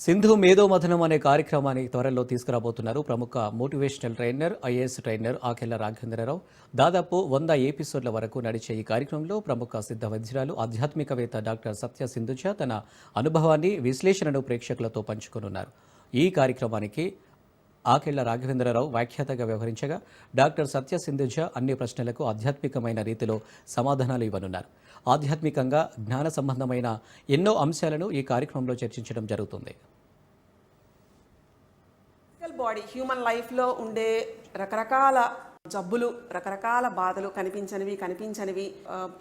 సింధు మేధోమథనం అనే కార్యక్రమాన్ని త్వరలో తీసుకురాబోతున్నారు ప్రముఖ motivational trainer IAS trainer Akella Raghavendrarao. దాదాపు వంద ఎపిసోడ్ల వరకు నడిచే ఈ కార్యక్రమంలో ప్రముఖ సిద్ధ వైద్యురాలు ఆధ్యాత్మికవేత్త డాక్టర్ సత్య సింధుజ తన అనుభవాన్ని విశ్లేషణను ప్రేక్షకులతో పంచుకోనున్నారు. ఈ కార్యక్రమానికి ఆకెళ్ళ రాఘవేంద్రరావు వ్యాఖ్యాతగా వ్యవహరించగా డాక్టర్ సత్య సింధుజ అన్ని ప్రశ్నలకు ఆధ్యాత్మికమైన రీతిలో సమాధానాలు ఇవ్వనున్నారు. ఆధ్యాత్మికంగా జ్ఞాన సంబంధమైన ఎన్నో అంశాలను ఈ కార్యక్రమంలో చర్చించడం జరుగుతుంది. ఫిజికల్ బాడీ హ్యూమన్ లైఫ్లో ఉండే రకరకాల జబ్బులు రకరకాల బాధలు కనిపించనివి కనిపించనివి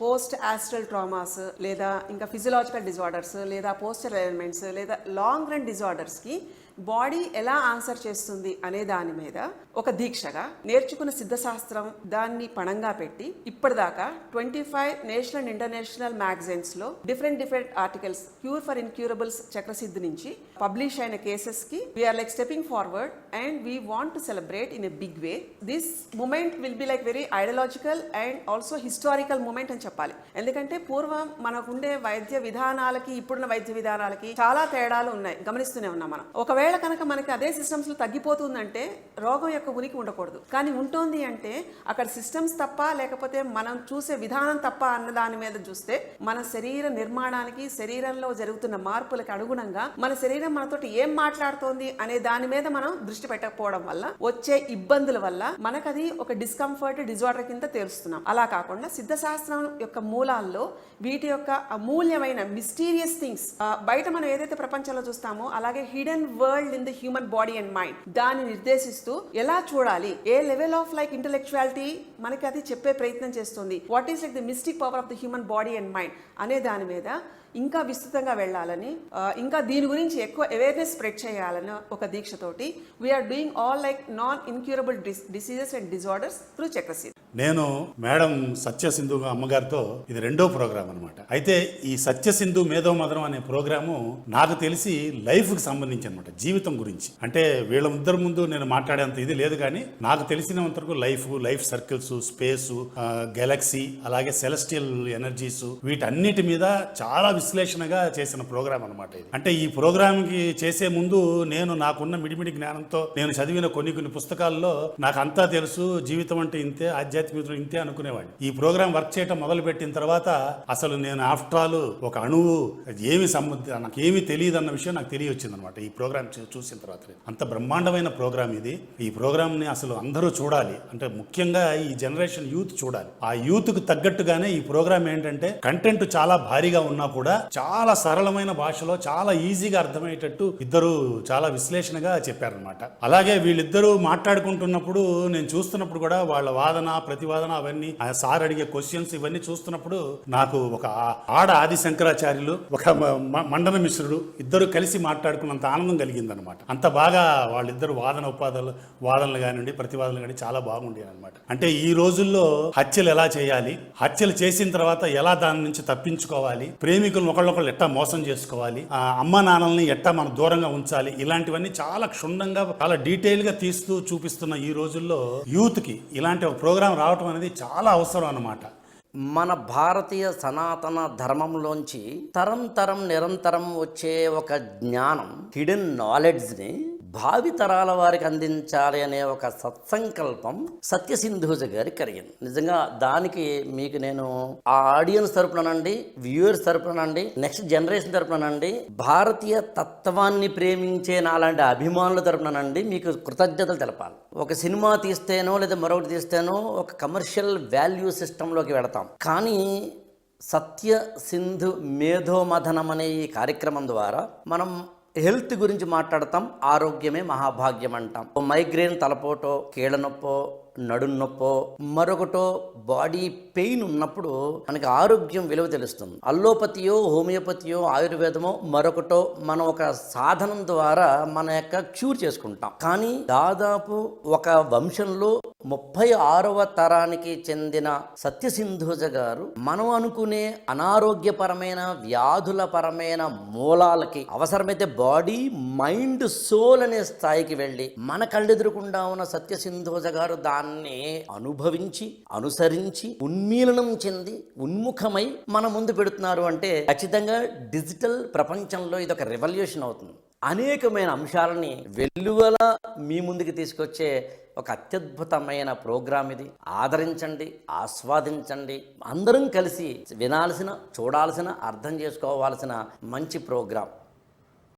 పోస్ట్ ఆస్ట్రల్ ట్రామాస్ లేదా ఇంకా ఫిజియలాజికల్ డిజార్డర్స్ లేదా పోస్టర్ ఎలిమెంట్స్ లేదా లాంగ్ రన్ డిజార్డర్స్కి బాడీ ఎలా ఆన్సర్ చేస్తుంది అనే దాని మీద ఒక దీక్షగా నేర్చుకున్న సిద్ధశాస్త్రం దాన్ని పణంగా పెట్టి ఇప్పటిదాకా twenty five national and international మ్యాగజైన్స్లో different different articles cure for incurables Chakrasiddhi నుంచి పబ్లిష్ అయిన కేసెస్కి we're like stepping forward and we want to celebrate in a big way this moment will be like very ideological and also historical moment అని చెప్పాలి. ఎందుకంటే పూర్వం మనకుండే వైద్య విధానాలకి ఇప్పుడున్న వైద్య విధానాలకి చాలా తేడాలు ఉన్నాయి. గమనిస్తూనే ఉన్నాం మనం. ఒకవేళ కనుక మనకి అదే సిస్టమ్స్లో తగ్గిపోతుందంటే రోగం యొక్క ఉనికి ఉండకూడదు. కానీ ఉంటుంది అంటే అక్కడ సిస్టమ్స్ తప్ప లేకపోతే మనం చూసే విధానం తప్ప అన్న దాని మీద చూస్తే మన శరీర నిర్మాణానికి శరీరంలో జరుగుతున్న మార్పులకు అనుగుణంగా మన శరీరం మనతోటి ఏం మాట్లాడుతోంది అనే దాని మీద మనం దృష్టి పెట్టకపోవడం వల్ల వచ్చే ఇబ్బందుల వల్ల మనకది ఒక డిస్కంఫర్ట్ డిజార్డర్ కింద తెలుస్తున్నాం. అలా కాకుండా సిద్ధశాస్త్రం యొక్క మూలాల్లో వీటి యొక్క అమూల్యమైన మిస్టీరియస్ థింగ్స్ బయట మనం ఏదైతే ప్రపంచంలో చూస్తామో అలాగే hidden world in the human body and mind దాన్ని నిర్దేశిస్తూ ఎలా చూడాలి? ఏ లెవెల్ ఆఫ్ లైక్ ఇంటలెక్చువాలిటీ మనకి అది చెప్పే ప్రయత్నం చేస్తుంది? What is like the mystic power of the human body and mind అనే దాని మీద ఇంకా విస్తృతంగా వెళ్ళాలని ఇంకా దీని గురించి ఎక్కువ అవేర్నెస్ స్ప్రెడ్ చేయాలని ఒక దీక్షతోటి we're doing all like non incurable diseases and disorders through చక్రసీల్ నేను మేడం సత్యసింధు అమ్మగారితో ఇది రెండో ప్రోగ్రామ్ అనమాట అయితే ఈ సత్యసింధు మేధో మదనం అనే ప్రోగ్రాము నాకు తెలిసి లైఫ్కి సంబంధించి అనమాట జీవితం గురించి. అంటే వీళ్ళ ఇద్దరు ముందు నేను మాట్లాడేంత ఇది లేదు కానీ నాకు తెలిసినంతవరకు life life circles space galaxy అలాగే సెలెస్టియల్ ఎనర్జీస్ వీటన్నిటి మీద చాలా విశ్లేషణగా చేసిన ప్రోగ్రామ్ అనమాట ఇది. అంటే ఈ ప్రోగ్రామ్కి చేసే ముందు నేను నాకున్న మిడిమిడి జ్ఞానంతో నేను చదివిన కొన్ని కొన్ని పుస్తకాల్లో నాకు అంతా తెలుసు జీవితం అంటే ఇంతే ఆధ్యాత్మికత ఇంతే అనుకునేవాడిని. ఈ ప్రోగ్రామ్ వర్క్ చేయటం మొదలుపెట్టిన తర్వాత అసలు నేను ఆఫ్టర్ ఆల్ ఒక అణువు ఏమి సంబంధ నాకు ఏమి తెలియదు అన్న విషయం నాకు తెలియొచ్చింది అనమాట ఈ ప్రోగ్రామ్ చూసిన తర్వాత అంత బ్రహ్మాండమైన ప్రోగ్రామ్ ఇది. ఈ ప్రోగ్రామ్ని అసలు అందరూ చూడాలి. అంటే ముఖ్యంగా ఈ జనరేషన్ యూత్ చూడాలి. ఆ యూత్కు తగ్గట్టుగానే ఈ ప్రోగ్రామ్ ఏంటంటే కంటెంట్ చాలా భారీగా ఉన్నా కూడా చాలా సరళమైన భాషలో చాలా ఈజీగా అర్థమయ్యేటట్టు ఇద్దరు చాలా విశ్లేషణగా చెప్పారనమాట అలాగే వీళ్ళిద్దరూ మాట్లాడుకుంటున్నప్పుడు నేను చూస్తున్నప్పుడు కూడా వాళ్ళ వాదన ప్రతివాదన అవన్నీ ఆ సార్ అడిగే క్వశ్చన్స్ ఇవన్నీ చూస్తున్నప్పుడు నాకు ఒక ఆడ ఆది శంకరాచార్యులు ఒక మండన మిశ్రుడు ఇద్దరు కలిసి మాట్లాడుకున్నంత ఆనందం కలిగిందనమాట అంత బాగా వాళ్ళిద్దరు వాదన ఉపాధులు వాదనలు కానివ్వండి ప్రతివాదనలు కానీ చాలా బాగుండేవి అనమాట అంటే ఈ రోజుల్లో హత్యలు ఎలా చేయాలి హత్యలు చేసిన తర్వాత ఎలా దాని నుంచి తప్పించుకోవాలి ప్రేమికులను ఒకళ్ళొకళ్ళు ఎట్టా మోసం చేసుకోవాలి ఆ అమ్మ నాన్నల్ని ఎట్టా మనం దూరంగా ఉంచాలి ఇలాంటివన్నీ చాలా క్షుణ్ణంగా చాలా డీటెయిల్గా తీస్తూ చూపిస్తున్న ఈ రోజుల్లో యూత్కి ఇలాంటి ఒక ప్రోగ్రాం రావటం అనేది చాలా అవసరం అన్నమాట. మన భారతీయ సనాతన ధర్మంలోంచి తరం తరం నిరంతరం వచ్చే ఒక జ్ఞానం హిడెన్ నాలెడ్జ్ని భావి తరాల వారికి అందించాలి అనే ఒక సత్సంకల్పం సత్యసింధూజ గారి కలిగింది. నిజంగా దానికి మీకు నేను ఆ ఆడియన్స్ తరపునండి వ్యూయర్స్ తరపునండి నెక్స్ట్ జనరేషన్ తరపునండి భారతీయ తత్వాన్ని ప్రేమించే నాలాంటి అభిమానుల తరపునండి మీకు కృతజ్ఞతలు తెలపాలి. ఒక సినిమా తీస్తేనో లేదా మరొకటి తీస్తేనో ఒక కమర్షియల్ వాల్యూ సిస్టంలోకి వెళతాం. కానీ సత్య సింధు మేధోమథనం అనే ఈ కార్యక్రమం ద్వారా మనం హెల్త్ గురించి మాట్లాడతాం ఆరోగ్యమే మహాభాగ్యం అంటాం మైగ్రేన్ తలపోటో కీళ్ళ నొప్పో నడుం నొప్పో మరొకటో బాడీ పెయిన్ ఉన్నప్పుడు మనకి ఆరోగ్యం విలువ తెలుస్తుంది. అల్లోపతియో హోమియోపతియో ఆయుర్వేదమో మరొకటో మనం ఒక సాధనం ద్వారా మన యొక్క క్యూర్ చేసుకుంటాం. కానీ దాదాపు ఒక వంశంలో ముప్పై ఆరవ తరానికి చెందిన సత్యసింధుజ గారు మనం అనుకునే అనారోగ్యపరమైన వ్యాధుల పరమైన మూలాలకి అవసరమైతే బాడీ మైండ్ సోల్ అనే స్థాయికి వెళ్ళి మన కళ్ళెదురుకుండా ఉన్న సత్యసింధుజ గారు దాన్ని అనుభవించి అనుసరించి ఉన్మీలనం చెంది ఉన్ముఖమై మన ముందు పెడుతున్నారు అంటే ఖచ్చితంగా డిజిటల్ ప్రపంచంలో ఇది ఒక రెవల్యూషన్ అవుతుంది. అనేకమైన అంశాలని వెల్లువల మీ ముందుకు తీసుకొచ్చే ఒక అత్యద్భుతమైన ప్రోగ్రాం ఇది. ఆదరించండి ఆస్వాదించండి. అందరం కలిసి వినాల్సిన చూడాల్సిన అర్థం చేసుకోవాల్సిన మంచి ప్రోగ్రాం.